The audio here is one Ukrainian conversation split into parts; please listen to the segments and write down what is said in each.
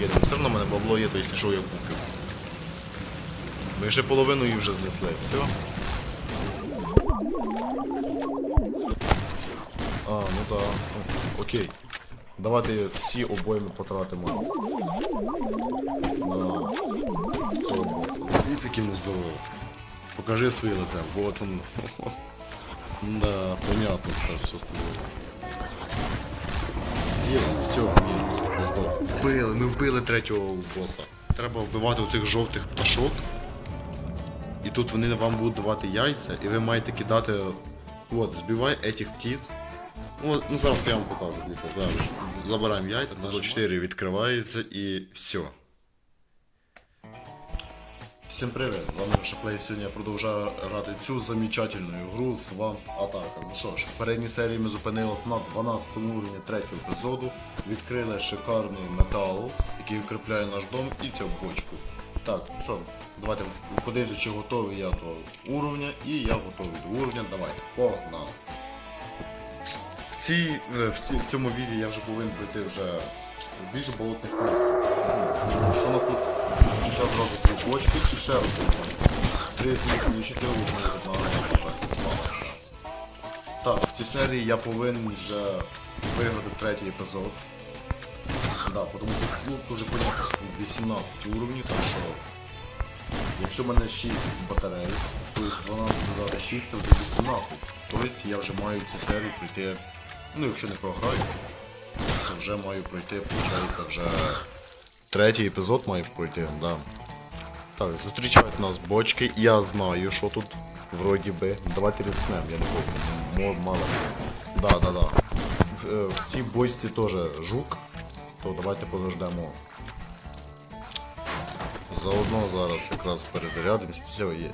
кинемо. Все одно в мене бабло є, то якщо що я куплю. Ми ще половину її вже знесли. Все. А, ну да. Окей. Давайте всі обойми потратимо на цього боса. Дивіться, який він здоровий. Покажи своє лице. Вот он. Да, понятно, що все з. Єс, все, мінус. Здох. Вбили, ми вбили третього боса. Треба вбивати оцих жовтих пташок. І тут вони вам будуть давати яйця, і ви маєте кидати. От, збивай этих птиць. Ну, ну зараз я вам покажу, дивіться, зараз. Забираємо яйця, на 4 відкривається і все. Всім привіт! З вами Шаплей. Сьогодні я продовжую грати цю замечательну гру Swamp Attack. Ну що ж, в передній серії ми зупинилися на 12 уровні третього епізоду. Відкрили шикарний метал, який укріпляє наш дом і цю. Так, ну що, давайте подивимося, чи готовий я до уровня, і я готовий до уровня. Давайте, погнали! В, цій, е, в, цій, в цьому відео я вже повинен пройти вже більше болотних монстрів. Що нас тут? Зараз зразу три бочки ще один. Три зміцні, чотири одного Так, в цій серії я повинен вже виграти третій епізод. Да, тому що ну, дуже понятно, що тут 18 уровнів, так що якщо в мене 6 батарей, то есть 12 додати 6, то буде 18. Тобто я вже маю цю серію пройти, ну якщо не програю, то вже маю пройти, виходить, вже третій епізод маю пройти, да. Так, зустрічають нас бочки, я знаю, що тут вроді би. Давайте рискнемо, я не помню. Мало. Да, да, да. В, е, цій бочці теж жук, то давайте подождемо. Заодно зараз якраз перезарядимося, все є.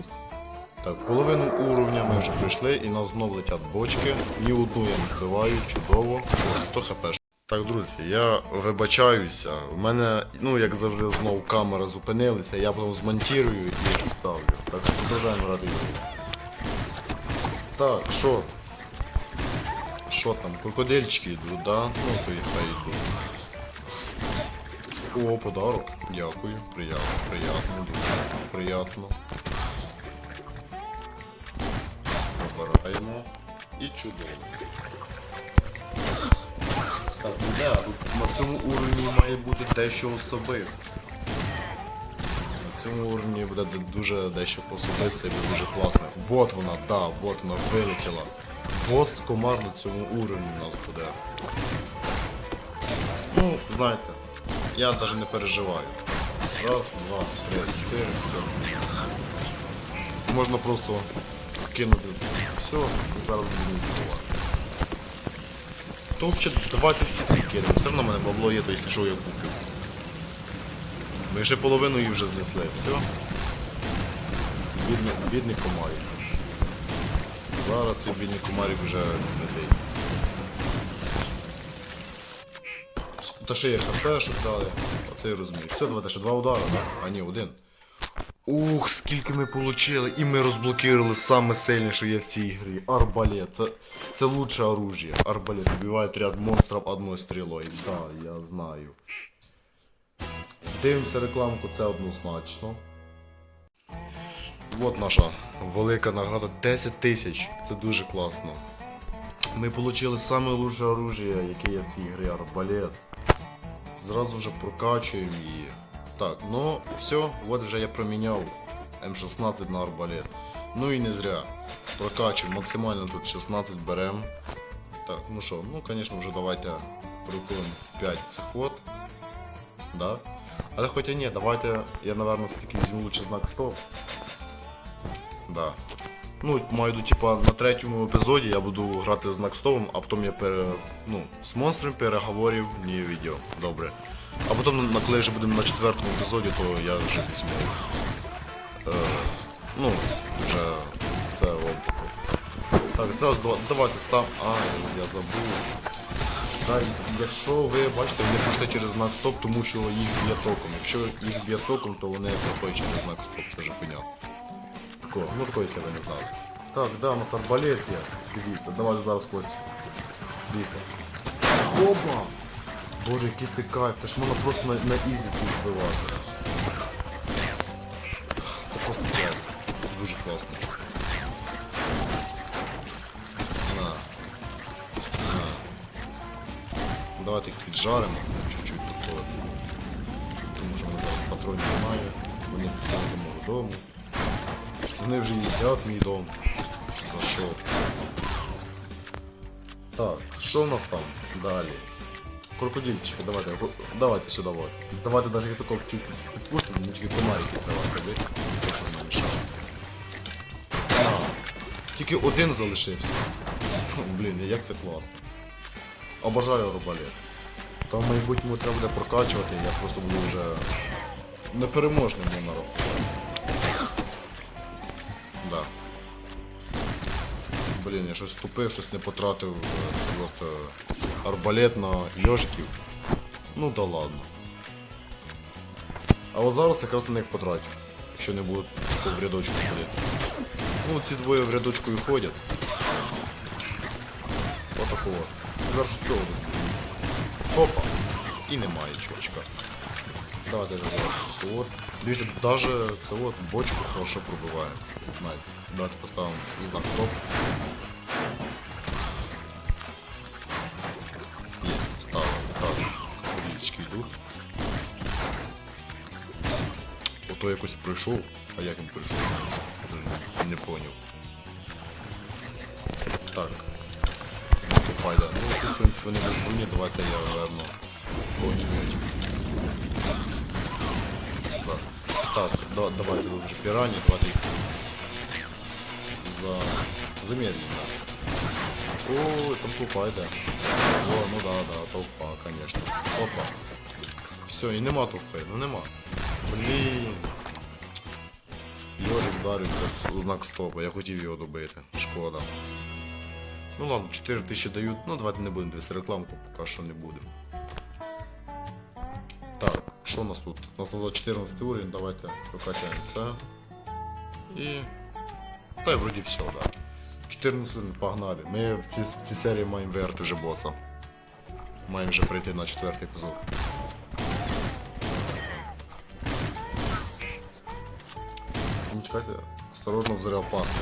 Так, половину уровня ми вже прийшли і нас знов летять бочки. Ні одну я не збиваю, чудово. Ось то хп. Так, друзі, я вибачаюся. У мене, ну як завжди, знову камера зупинилася, я потім змонтую і ставлю. Так що продовжуємо грати. Так, що? Що там? Крокодильчики йдуть, да? Ну то і хай йдуть. О, подарок. Дякую. Приятно, приятно, дуже приятно. Набираємо. І чудово. Так, ну да, тут на цьому уровні має бути дещо особисте. На цьому уровні буде дуже дещо особисте і дуже класно. Вот вона, да, вот вона вилетіла. Бос комар на цьому уровні у нас буде. Ну, знаєте, я навіть не переживаю. Раз, два, три, чотири, все. Можна просто кинути все, зараз будемо відбувати. То взагалі давайте всі. Все одно в мене бабло є, то якщо що я куплю. Ми ще половину її вже знесли, все. Бідний, бідний комарик. Зараз цей бідний комарик вже не летить. Та ще є хп, щоб дали. Оце я розумію. Все, давайте ще два удари, так? А ні, один. Ух, скільки ми получили! І ми розблокували саме сильне, є в цій грі. Арбалет. Це, це лучше оружие. Арбалет убивает ряд монстрів одною стрілою. Да, я знаю. Дивимося рекламку, це однозначно. От наша велика награда 10 тисяч. Це дуже класно. Ми отримали саме лучше оружие, яке є в цій грі арбалет. Зразу вже прокачуємо її. Так, ну все, от вже я проміняв М16 на арбалет. Ну і не зря. Прокачуємо, максимально тут 16 берем. Так, ну що, ну звісно вже давайте прикуємо 5 цих от. Да? Але хоча ні, давайте я, напевно, все-таки візьму лучше знак стоп. Да. Ну, маю типа, на третьому епізоді я буду грати знак стопом, а потім я пере, ну, з монстром переговорів ні відео. Добре. А потім, коли вже будемо на четвертому епізоді, то я вже візьму. Е, ну, вже це от. Так, дава- давайте став. А, я забув. Так, якщо ви бачите, вони пройшли через знак стоп, тому що їх б'є током. Якщо їх б'є током, то вони проходять через знак стоп, це вже понятно. Такого, ну такого, якщо ви не знали. Так, да, у нас арбалет є. Дивіться, давайте зараз Костя. Дивіться. Опа! Боже, який це кайф, це ж можна просто на, на ізі цих вбивати. Це просто клас. Це дуже класно. На. На. Давайте їх піджаримо чуть-чуть такого. Тому що ми зараз патронів немає. Вони підходять до мого дому. Вони вже їдять мій дом. За що? Так, що в нас там далі? Крокодильчики, давайте, давайте сюди вот. Давайте даже такого чуть підпустимо, мені тільки комарики давайте, ви. Що нам мішає. А, тільки один залишився. Блін, як це класно. Обожаю рубалет. Там майбутньому треба буде прокачувати, я просто буду вже непереможним народ. Да. Блін, я щось тупив, щось не потратив е, цей от е, арбалет на йожиків. Ну да ладно. А от зараз якраз на них потрачу, якщо не будуть в рядочку ходити. Ну ці двоє в рядочку і ходять. Отакого. Зараз цього. Опа. І немає чувачка. Давайте же. Дивіться, даже це от бочку хорошо пробиває. Найс. Давайте поставимо знак стоп. Ото якось пройшов, а як він пройшов, не, не поняв. Так. Тут файда. Ну, тут, в принципі, вони без броні, давайте я верну. Потім. Так, так да, давайте тут вже пірані, давайте їх за... замедленно. О, там толпа йде. О, ну да, да, толпа, конечно. Опа. Все, і нема толпи, ну нема. Блін. Йожик вдарився в знак стопа, я хотів його добити. Шкода. Ну ладно, 4 тисячі дають, ну давайте не будемо дивитися рекламку, поки що не будемо. Так, що у нас тут? У нас тут 14 уровень, давайте прокачаємо це. І. Та й вроді все, да. 14 уровень, погнали. Ми в цій, в цій серії маємо виграти вже боса. Маємо вже прийти на четвертий епізод. Чекайте, осторожно взрив пасти.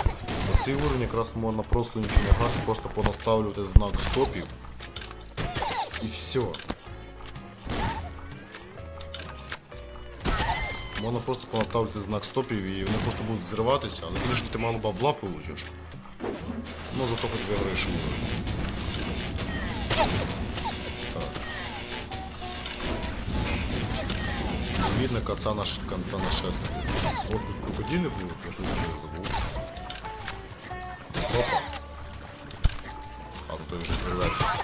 На цей уровень якраз можна просто нічого не грати, просто понаставлювати знак стопів. І все. Можна просто понаставити знак стопів і вони просто будуть взриватися, але звісно ти мало бабла получиш. Ну зато хоч виграєш уровень. Видно конца наш конца нашествия. От тут крокодили будуть, я щось вже забув. Опа. А тут той вже зривається.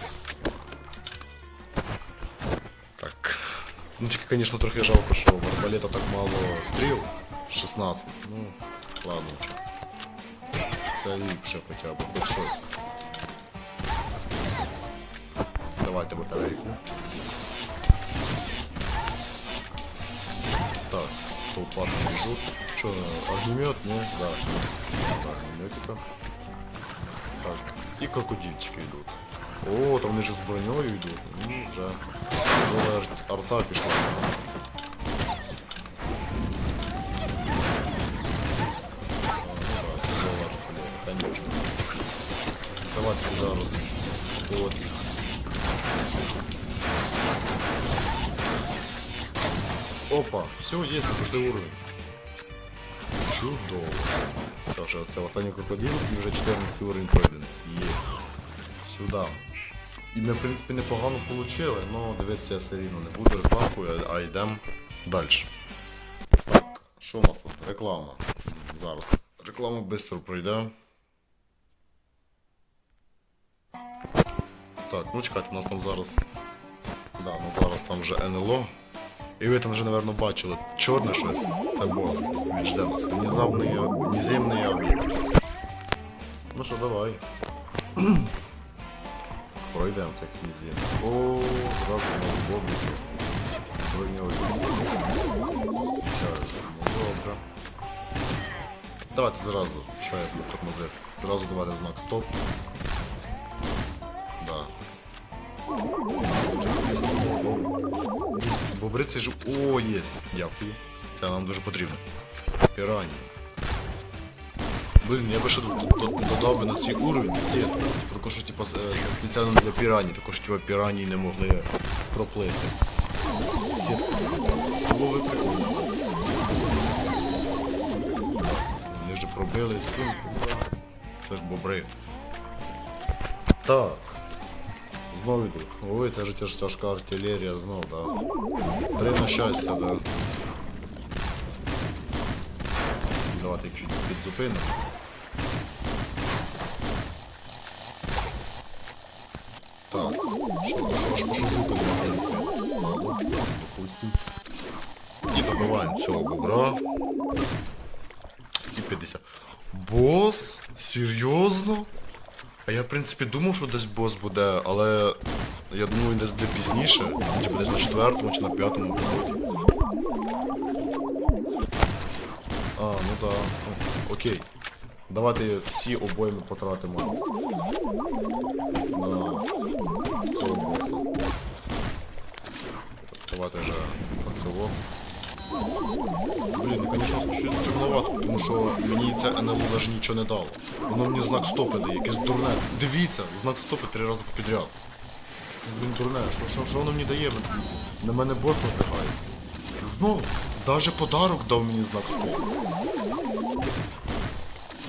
Так. Ну тільки, конечно, трохи жалко, що в арбалета так мало стріл. 16. Ну, ладно. Це ліпше хоча б, хоч щось. Давайте батарейку. Толпа там бежут. Че, огнемет? Не, да. Да, огнеметика. Так, и крокодильчики идут. О, там вони же з бронею йдуть. Ну, вже. Тяжелая ар- арта пішла. Все, есть, каждый уровень. Чудово. Саша, це останній крокодил і вже 14 уровень пройдений. Єсть. Сюди. І ми, в принципі, непогано отримали, але дивитися я все рівно не буду рекламкою, а йдемо далі. Так, що у нас тут? Реклама. Зараз. Реклама швидко пройде. Так, ну чекайте, у нас там зараз. Да, ну зараз там вже НЛО. І ви там вже, напевно, бачили чорне щось. Це бос. Він жде нас. Внезапний, неземний об'єкт. Ну що, давай. Пройдемо цей князін. О, зразу на бобіки. Броньовий. Зараз. Ну, добре. Давайте зразу. Що я буду тормозити? Зразу давайте знак стоп. Да. Вже, Звісно, було по-любому. Бобри це ж. О, є. Дякую. Це нам дуже потрібно. Пірані. Блін, я би ще додав би на цей уровень сітку. Також що с- е, спеціально для пірані, також типу пірані не могли проплити. Було. Вони вже пробили стінку. Це ж бобри. Так. Знову йду. Ой, це ж тяж- тяжка артилерія знов, да. Время щастя, да. Давайте їх чуть підзупинимо. Так, що, що, що? Мало, допустим. І добиваємо цього бобра. І 50. Бос? Серйозно? А я, в принципі, думав, що десь бос буде, але я думаю, десь буде пізніше, типу десь на четвертому чи на п'ятому поході. А, ну да. Окей. Давайте всі обоїми потратимо на цього боса. Давайте вже оцело. Блін, ну звісно, щось дурновато, тому що мені це НЛО навіть нічого не дало. Воно мені знак стопи дає, якесь дурне. Дивіться, знак стопи три рази підряд. Це, блін, дурне, що, що, що воно мені дає? На мене бос надвигається. Знову, навіть подарок дав мені знак стопи.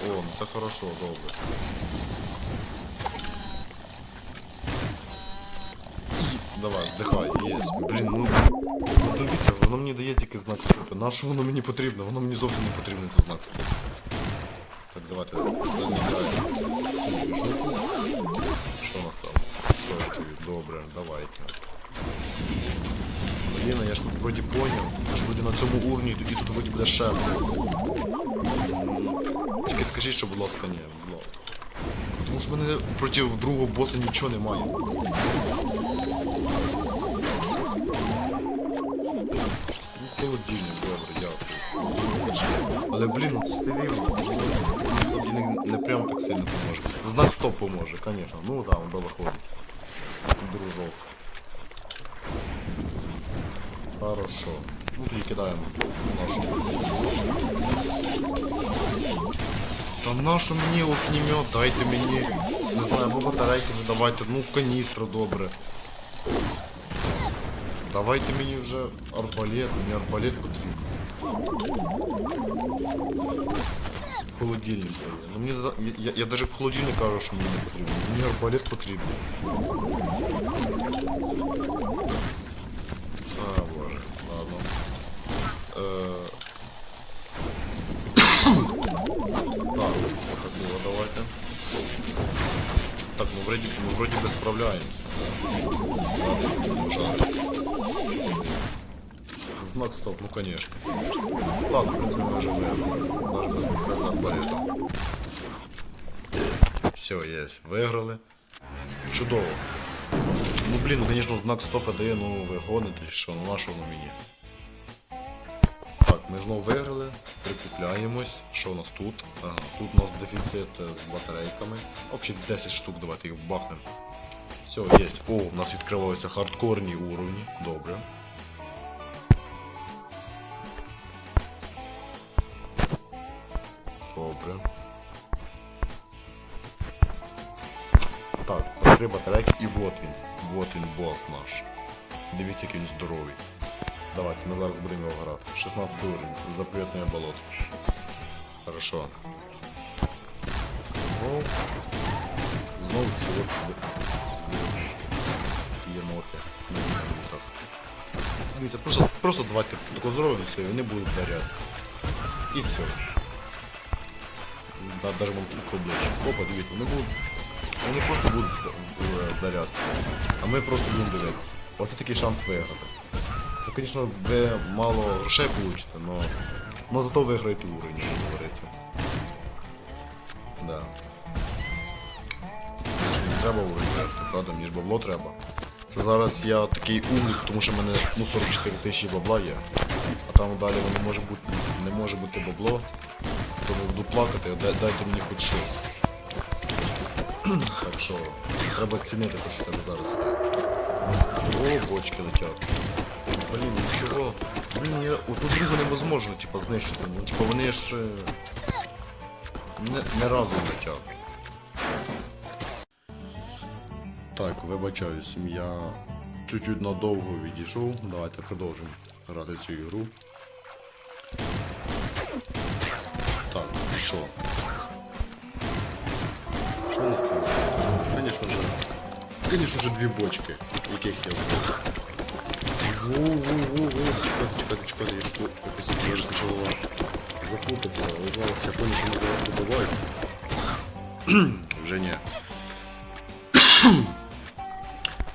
О, ну це хорошо, добре. давай, здихай, є. Блін, ну Ну, Дивіться, воно мені дає тільки знак стопи. На що воно мені потрібно? Воно мені зовсім не потрібно цей знак стопи. Так, давайте заміняємо цю движуху. Що у нас там? Точкові. Добре, давайте. Блін, а я ж тут вроді поняв. Це ж вроді на цьому уровні, тоді тут вроді буде ще раз. М, Тільки скажіть, що, будь ласка, ні, будь ласка. Тому що в мене проти другого боса нічого немає. Ну, холодильник, добре, дякую. Але блін, ну це. Холодильник не прям так сильно поможе. Знак стоп поможе, звісно. Ну там да, виходить. Дружок. Хорошо. Ну тоді кидаємо нашу. Та нашу мені огнемет, дайте мені. Не знаю, або батарейки вже давайте, ну каністру добре. Давайте мені вже арбалет, мені арбалет потрібен. Холодильник дає. Ну мені за- я, я, я даже холодильник кажу, що мені не потрібен. Мені арбалет потрібен. А, боже, ладно. Е... так, отакого давайте. Так, ну вроді, ну, вроді би справляємося. Знак стоп, ну конечно. Ладно, в принципе, мы выиграли. Даже без. Все, есть. Виграли. Чудово. Ну блін, ну конечно, знак стопа дає, ну ви гоните, чи що, ну на що воно мені? Так, ми знову виграли, прикупляємось. Що у нас тут? Ага, тут у нас дефіцит з батарейками. Взагалі 10 штук, давайте їх бахнемо. Все, є. О, у нас відкриваються хардкорні уровні. Добре. Добре. Так, три батарейки і вот він. Вот він бос наш. Дивіться, який він здоровий. Давайте, ми зараз будемо його грати. 16 уровень. Запретне болото. Хорошо. Ну, знову ці от єноти. Дивіться, просто, просто давайте тако здоров'я все, і вони будуть даряти. І все. Даже вон тут обличчя. Опа, дивіться, вони будуть. Вони просто будуть вдарятися. А ми просто будемо дивитися. Оце такий шанс виграти. Ну, звісно, ви мало грошей получите, но, но зато виграєте уровень, як говориться. Да. Не треба уровень виграти, правда? Мені ж бабло треба. Це зараз я такий умник, тому що в мене ну, 44 тисячі бабла є. А там далі воно може бути, не може бути бабло. Тому буду плакати, дайте мені хоч щось. так що треба цінити те, що тебе зараз. О, бочки летять. Блін, нічого. Блін, я оту другу невозможно, типа, знищити. Ну, типа, вони ж е, не, не разом летять. Так, вибачаюсь, я чуть-чуть надовго відійшов. Давайте продовжимо грати цю ігру. Що? Що нас там? Звісно же, звісно же, дві бочки, яких я забув. Воу-воу-воу-воу, я що, якось, я зараз я понял, що ми зараз добивають. Вже ні.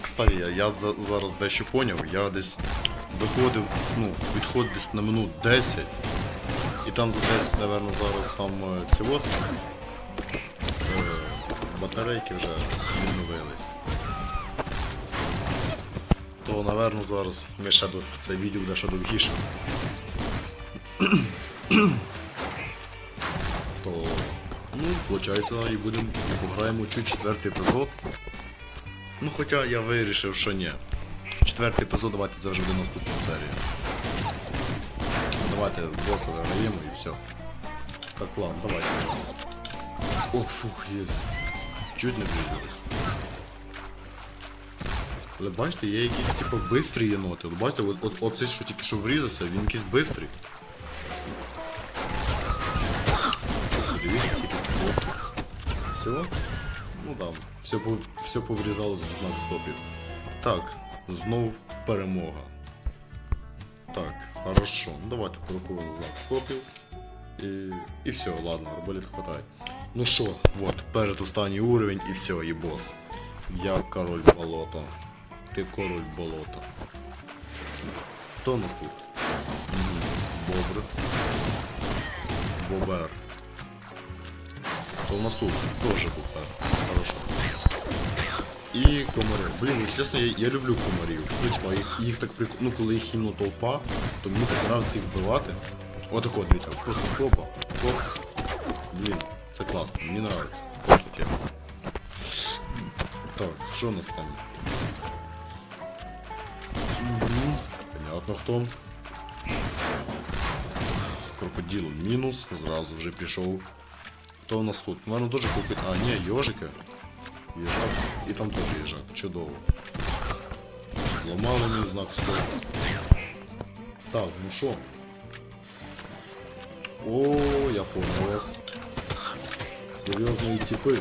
Кстати, я, я за- зараз дещо поняв, я десь виходив, ну, відходив десь на минут 10, і там за 10, напевно, зараз там е, ці от е, батарейки вже відновились. То, напевно, зараз ми ще до це відео буде ще довгіше. То, ну, виходить, і будемо і пограємо чуть четвертий епізод. Ну, хоча я вирішив, що ні. Четвертий епізод давайте це вже буде наступна серія. Давайте боса виграємо і все. Так, ладно, давайте. О, фух, єс. Чуть не врізались. Але бачите, є якісь типу бистрі єноти. От бачите, от, от, оцей, що тільки що врізався, він якийсь бистрий. Блоків. Все? Ну там, все, все поврізалось в знак стопів. Так, знов перемога. Так, хорошо. Ну давайте порахуємо знак стопів. І, і все, ладно, арбалет хватає. Ну що, от, перед останній уровень і все, і бос. Я король болота. Ти король болота. Хто у нас тут? Бобр. Бобер. То у нас тут теж бобер. Хорошо. І комари. Блін, якщо чесно, я, я люблю комарів. Ну, типа, їх, їх так прик... Ну, коли їх іменно толпа, то мені так подобається їх вбивати. Отако, дивіться, просто хопа, хоп. Блін, це класно, мені подобається. Так, що у нас там? Угу. Понятно хто. Крокодил мінус, зразу вже пішов. Хто у нас тут? Мене теж крокодил. А, ні, йожики. Їжак. І там теж їжак. Чудово. Зламали мій знак стоп. Так, ну що? О, я понял вас. Серйозні типи.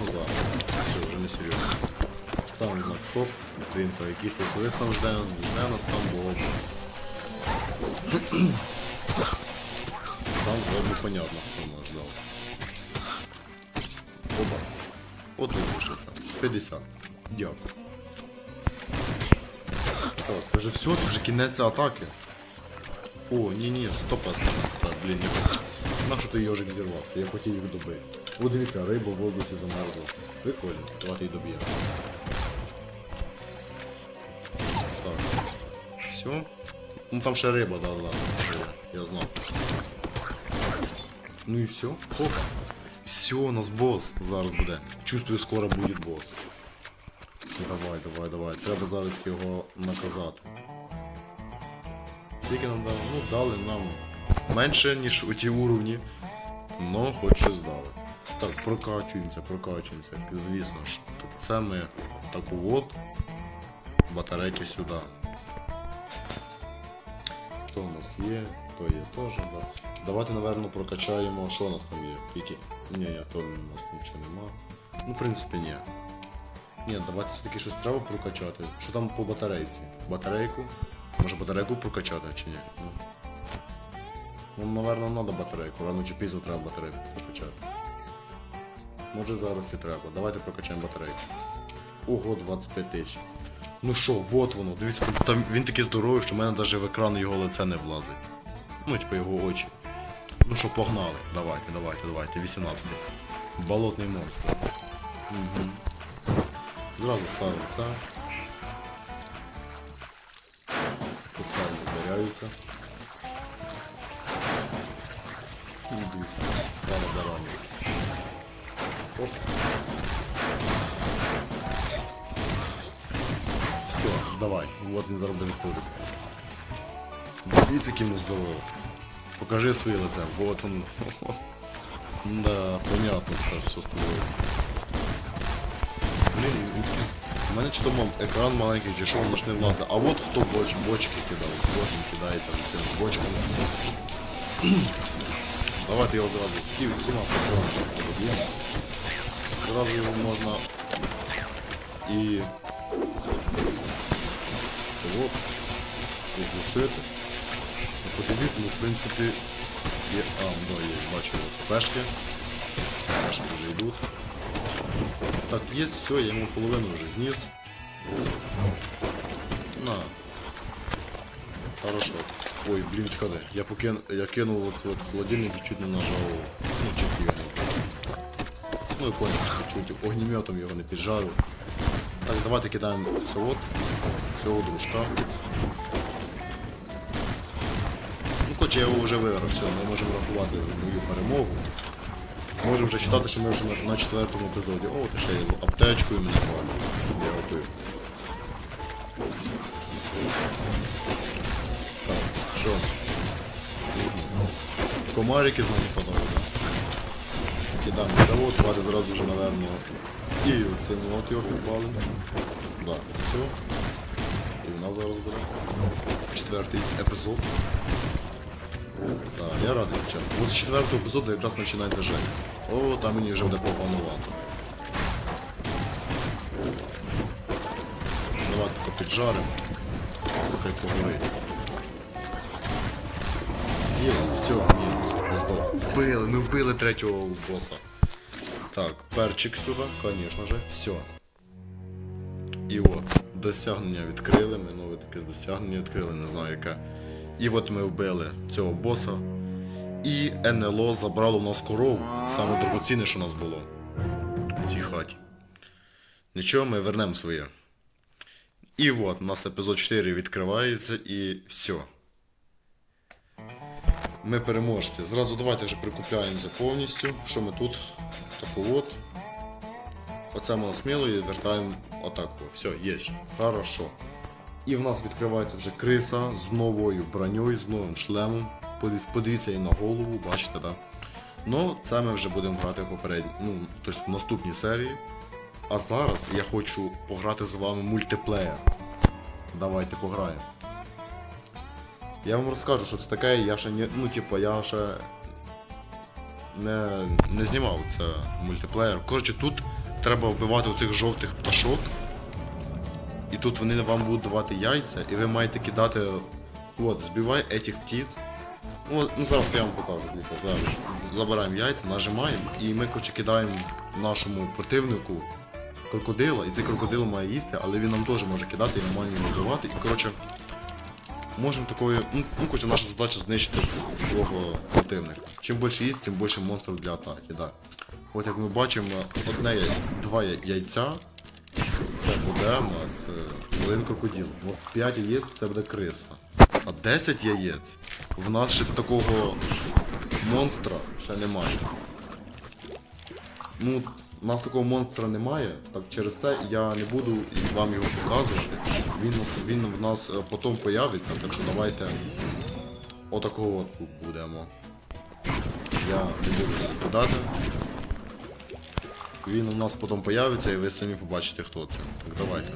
Ну зараз. Все, вже не серйозно. Ставимо знак стоп. Дивимося, якийсь тут лист нам жде, жде нас там Боб. Там вроде понятно, хто нас ждав. От 50. Дякую. Так, це вже все, це вже кінець атаки. О, ні-ні, стопа, стопа, стопа, блін, я... Нащо той йожик зірвався? Я хотів їх добити. О, дивіться, риба в воздусі замерзла. Прикольно, давайте її доб'ємо. Так. Все. Ну там ще риба, да, да. Я знав. Ну і все. Опа. Все, у нас босс зараз буде. Чувствую, скоро буде босс. Давай, давай, давай. Треба зараз його наказати. Скільки нам дали? Ну, дали нам менше, ніж у ті уровні. Но хоч щось дали. Так, прокачуємося, прокачуємося. Звісно ж. Так це ми таку от батарейки сюди. Хто у нас є, то є теж, да. Давайте, напевно, прокачаємо, що у нас там є. Які? Ні, ні, то у нас нічого нема. Ну, в принципі, ні. Ні, давайте все-таки щось треба прокачати. Що там по батарейці? Батарейку? Може батарейку прокачати чи ні? Ну, ну напевно, треба батарейку. Рано чи пізно треба батарейку прокачати. Може зараз і треба. Давайте прокачаємо батарейку. Ого, 25 тисяч. Ну що, вот воно. Дивіться, там він такий здоровий, що в мене навіть в екран його лице не влазить. Ну, типу його очі. Ну що, погнали. Давайте, давайте, давайте. 18. Болотний монстр. Угу. Зразу ставимо це. Пускай ударяються. І дивіться, стало барані. Оп. Все, давай. Вот він зараз буде виходити. Дивіться, який він здоровий. Покажи своє лице. Вот он. Да, понятно, що все з тобою. Блін, він такий... У мене чи то мам, екран маленький, чи що воно ж не влазить. А от хто боч, бочки кидав. Вот він кидається за цими бочками. Давайте його зразу всі всіма патронами поб'ємо. Зразу його можна і це от приглушити. Подивіться, ну, в принципі, є. А, ну, є, бачу, пешки. Пешки вже йдуть. Так, є, все, я йому половину вже зніс. На. Хорошо. Ой, блін, чекайте, я покин... я кинув от, от холодильник і чуть не нажав. Ну, чуть його не. Ну і понял, що чуть огнеметом його не піджарив. Так, давайте кидаємо це от, цього дружка. Ну, хоч я його вже виграв, все, ми можемо рахувати мою перемогу. Можемо вже читати, що ми вже на, четвертому епізоді. О, ти ще є аптечку і мене хвалю. Я готую. Так, що? Комарики з нами подали, так? Кидаємо завод, давайте зразу вже, наверно, і оцим от його підпалимо. Да, все. І в нас зараз буде четвертий епізод. Так, я радий, чесно. От з четвертого епізоду якраз починається жесть. О, там мені вже буде поганувато. Давайте тако піджаримо. Пускай погорить. Є, все, мінус. Здох. Вбили, ми вбили третього боса. Так, перчик сюди, звісно же, все. І от, досягнення відкрили, ми нове таке досягнення відкрили, не знаю яке. І от ми вбили цього боса. І НЛО забрало в нас корову, саме дорогоцінне, що у нас було в цій хаті. Нічого, ми вернемо своє. І от, у нас епізод 4 відкривається і все. Ми переможці. Зразу давайте вже прикупляємося повністю. Що ми тут? Таку от. Оце ми сміло і вертаємо отак. Все, є. Хорошо. І в нас відкривається вже криса з новою броньою, з новим шлемом. Подивіться, її на голову, бачите, так? Да? Ну, це ми вже будемо грати в попередній, ну, тобто в наступній серії. А зараз я хочу пограти з вами мультиплеєр. Давайте пограємо. Я вам розкажу, що це таке, я ще не. Ну, типу, я ще не, не знімав це мультиплеєр. Коротше, тут треба вбивати оцих жовтих пташок. І тут вони вам будуть давати яйця, і ви маєте кидати. От, збивай этих птиць. Ну, ну зараз я вам покажу. Дивіться, зараз забираємо яйця, нажимаємо, і ми коротше, кидаємо нашому противнику крокодила, і цей крокодил має їсти, але він нам теж може кидати, і ми маємо його вбивати. І коротше, можемо такою. Ну, ну коротше, наша задача знищити свого противника. Чим більше їсть, тим більше монстрів для атаки. Да. От як ми бачимо, одне два яйця. Це буде у нас е, один крокодил. От 5 яєць це буде криса. А 10 яєць в нас ще такого монстра ще немає. Ну, у нас такого монстра немає, так через це я не буду вам його показувати. Він, він в нас е, потім появиться, так що давайте отакого от будемо. Я не буду відповідати. Він у нас потім появиться і ви самі побачите хто це. Так давайте.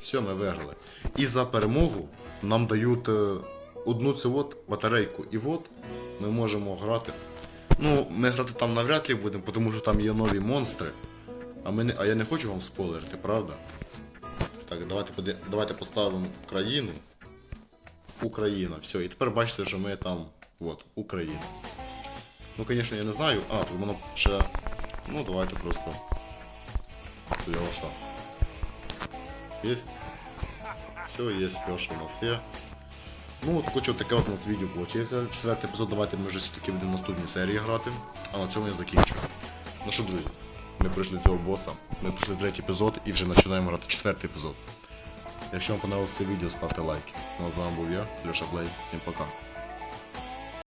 Все, ми виграли. І за перемогу нам дають е, одну цю от батарейку. І от ми можемо грати. Ну, ми грати там навряд ли будемо, тому що там є нові монстри. А, ми не, а я не хочу вам спойлерити, правда? Так, давайте, давайте поставимо країну. Україна. Все, і тепер бачите, що ми там. От, Україна. Ну, звісно, я не знаю. А, тут воно ще. Ну, давайте просто. Леша. Есть? Все, есть Леша у нас є. Ну, от хочу таке от у нас відео получився. Четвертий епізод, давайте ми вже все-таки будемо в наступній серії грати. А на цьому я закінчу. Ну що, друзі, ми пройшли цього боса, ми пройшли третій епізод і вже починаємо грати четвертий епізод. Якщо вам понравилось це відео, ставте лайки. Ну а з вами був я, Леша Плей. Всім пока.